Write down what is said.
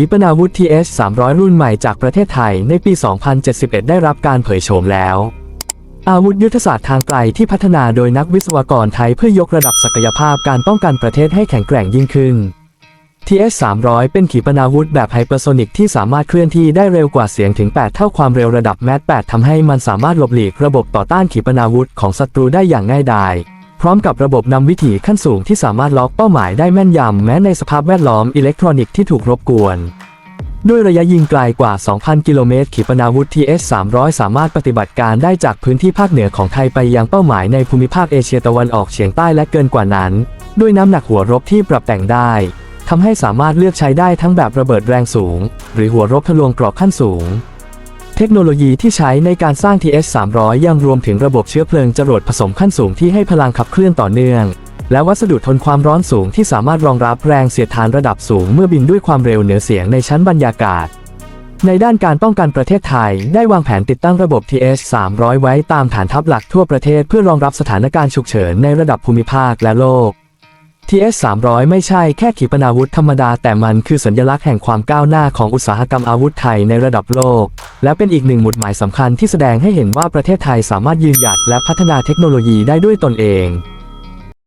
ขีปนาวุธ TH 300 รุ่นใหม่จากประเทศไทยในปี 2071 ได้รับการเผยโฉมแล้ว อาวุธยุทธศาสตร์ทางไกลที่พัฒนาโดยนักวิศวกรไทยเพื่อยกระดับศักยภาพการป้องกันประเทศให้แข็งแกร่งยิ่งขึ้น TH 300 เป็นขีปนาวุธแบบไฮเปอร์โซนิกที่สามารถเคลื่อนที่ได้เร็วกว่าเสียงถึง 8 เท่าความเร็วระดับแมท8ทำให้มันสามารถหลบหลีกระบบต่อต้านขีปนาวุธของศัตรูได้อย่างง่ายดาย พร้อมกับระบบนำวิถีขั้นสูงที่สามารถล็อกเป้าหมายได้แม่นยำแม้ในสภาพแวดล้อมอิเล็กทรอนิกส์ที่ถูกรบกวน ด้วยระยะยิงไกลกว่า 2,000 กิโลเมตรขีปนาวุธ TS 300 สามารถปฏิบัติการได้จากพื้นที่ภาคเหนือของไทยไปยังเป้าหมายในภูมิภาคเอเชียตะวันออกเฉียงใต้และเกินกว่านั้น ด้วยน้ำหนักหัวรบที่ปรับแต่งได้ทำให้สามารถเลือกใช้ได้ทั้งแบบระเบิดแรงสูง หรือหัวรบทะลวงกรอบขั้นสูง เทคโนโลยีที่ใช้ในการสร้าง TS 300 ยังรวมถึงระบบเชื้อเพลิงจรวดผสมขั้นสูงที่ให้พลังขับเคลื่อนต่อเนื่อง และวัสดุทนความร้อนสูงที่สามารถรองรับแรงเสียดทานระดับสูงเมื่อบินด้วยความเร็วเหนือเสียงในชั้นบรรยากาศ ในด้านการป้องกันประเทศไทย ได้วางแผนติดตั้งระบบ TS 300 ไว้ตามฐานทัพหลักทั่วประเทศเพื่อรองรับสถานการณ์ฉุกเฉินในระดับภูมิภาคและโลก TS 300 ไม่ใช่แค่ขีปนาวุธธรรมดาแต่มันคือสัญลักษณ์แห่งความก้าวหน้าของอุตสาหกรรมอาวุธไทยในระดับโลก และเป็นอีกหนึ่งหมุดหมายสำคัญที่แสดงให้เห็นว่าประเทศไทยสามารถยืนหยัดและพัฒนาเทคโนโลยีได้ด้วยตนเอง